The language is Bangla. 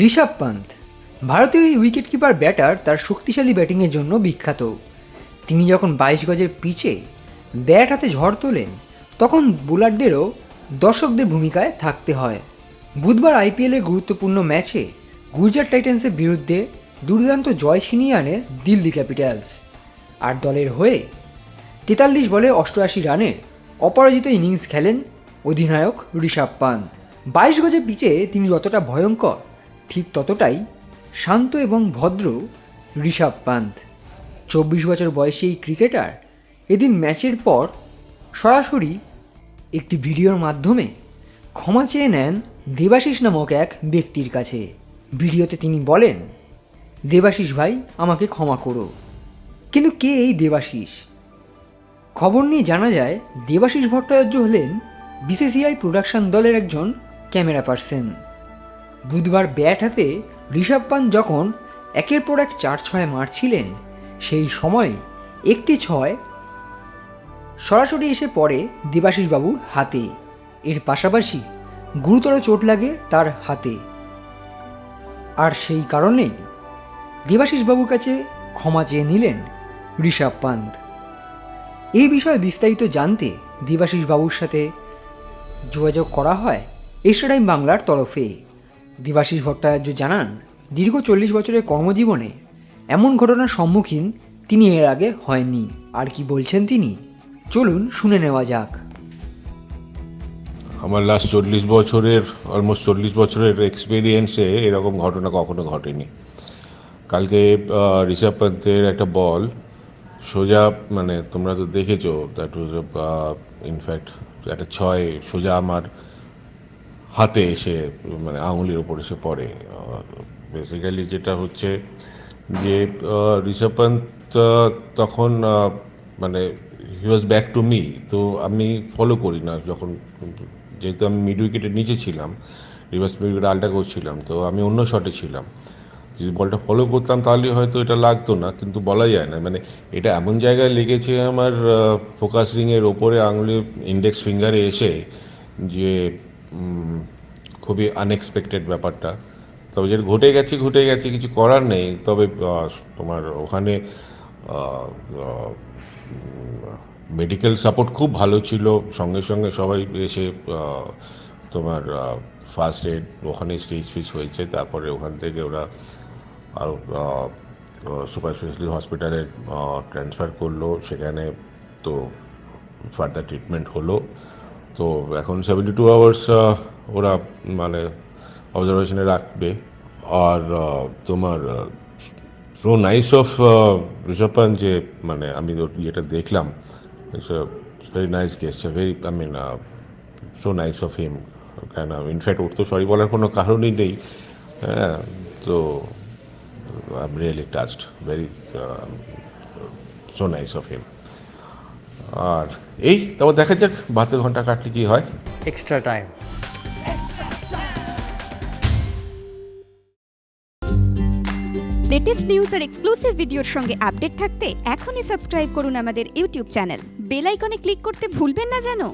ঋষভ পান্ত ভারতীয় এই উইকেট কিপার ব্যাটার তার শক্তিশালী ব্যাটিংয়ের জন্য বিখ্যাত। তিনি যখন বাইশ গজের পিচে ব্যাট হাতে ঝড় তোলেন, তখন বোলারদেরও দর্শকদের ভূমিকায় থাকতে হয়। বুধবার আইপিএলের গুরুত্বপূর্ণ ম্যাচে গুজরাট টাইটান্সের বিরুদ্ধে দুর্দান্ত জয় ছিনিয়ে আনে দিল্লি ক্যাপিটালস আর দলের হয়ে তেতাল্লিশ বলে অষ্টআশি রানের অপরাজিত ইনিংস খেলেন অধিনায়ক ঋষভ পান্ত বাইশ গজে পিচে তিনি যতটা ভয়ঙ্কর ঠিক ততটাই শান্ত এবং ভদ্র ঋষভ পান্ত চব্বিশ বছর বয়সী এই ক্রিকেটার এদিন ম্যাচের পর সরাসরি একটি ভিডিওর মাধ্যমে ক্ষমা চেয়ে নেন দেবাশিস নামক এক ব্যক্তির কাছে। ভিডিওতে তিনি বলেন, দেবাশিস ভাই, আমাকে ক্ষমা করো। কিন্তু কে এই দেবাশিস? খবর নিয়ে জানা যায়, দেবাশিস ভট্টাচার্য হলেন বিসিসিআই প্রোডাকশন দলের একজন ক্যামেরা পার্সন। বুধবার ব্যাট হাতে ঋষভ পান্ত যখন একের পর এক চার ছয় মারছিলেন, সেই সময় একটি ছয় সরাসরি এসে পড়ে দেবাশিস বাবুর হাতে। এর পাশাপাশি গুরুতর চোট লাগে তার হাতে। আর সেই কারণেই দেবাশিস বাবুর কাছে ক্ষমা চেয়ে নিলেন ঋষভ পান্ত। এই বিষয়ে বিস্তারিত জানতে দেবাশিস বাবুর সাথে যোগাযোগ করা হয় টাইম বাংলার তরফে। দেবাশিস ভট্টাচার্য জানান, দীর্ঘ চল্লিশ বছরের কর্মজীবনে এমন ঘটনার সম্মুখীন তিনি এর আগে হয়নি। আর কি বলছেন তিনি? চলুন শুনে নেওয়া যাক। আমার লাস্ট চল্লিশ বছরের অলমোস্ট চল্লিশ বছরের এক্সপিরিয়েন্সে এরকম ঘটনা কখনো ঘটেনি। কালকে ঋষভ পান্তের একটা বল সোজা মানে তোমরা তো দেখেছ দ্যাট ওয়াজ ইনফ্যাক্ট একটা ছয়, সোজা আমার হাতে এসে মানে আঙুলের ওপর এসে পড়ে। বেসিক্যালি যেটা হচ্ছে যে ঋষভ পান্ত তখন মানে he was back to me তো আমি ফলো করি না যখন, যেহেতু আমি মিড উইকেটের নিচে ছিলাম রিভার্স মিড উইকেট আলটা করছিলাম, তো আমি অন্য শটে ছিলাম। যদি বলটা ফলো করতাম তাহলে হয়তো এটা লাগতো না, কিন্তু বলা যায় না। মানে এটা এমন জায়গায় লেগেছে আমার ফোকাস রিংয়ের ওপরে আঙুলে ইন্ডেক্স ফিঙ্গারে এসে যে খুবই আনএক্সপেক্টেড ব্যাপারটা। তবে যেটা ঘটে গেছে ঘটে গেছে, কিছু করার নেই। তবে তোমার ওখানে মেডিকেল সাপোর্ট খুব ভালো ছিল। সঙ্গে সঙ্গে সবাই এসে তোমার ফার্স্ট এড ওখানে স্টেজ ফিস হয়েছে। তারপরে ওখান থেকে ওরা আরও সুপার স্পেশালিটি হসপিটালে ট্রান্সফার করল। সেখানে তো ফার্দার ট্রিটমেন্ট হলো। তো এখন সেভেন্টি টু আওয়ার্স ওরা মানে অবজারভেশনে রাখবে। আর তোমার so nice of Rishabh Pant যে মানে আমি ইয়েটা দেখলাম it's very nice guest very I mean so nice of him কেন ইনফ্যাক্ট ওর তো সরি বলার কোনো কারণই নেই। হ্যাঁ তো I really touched very so nice of him আর এই তারপর দেখা যাক বাহাত্তর ঘণ্টা কাটলে কি হয়। এক্সট্রা টাইম লেটেস্ট নিউজ আর এক্সক্লুসিভ ভিডিওর সঙ্গে আপডেট থাকতে এখনই সাবস্ক্রাইব করুন আমাদের ইউটিউব চ্যানেল বেল আইকনে ক্লিক করতে ভুলবেন না জানো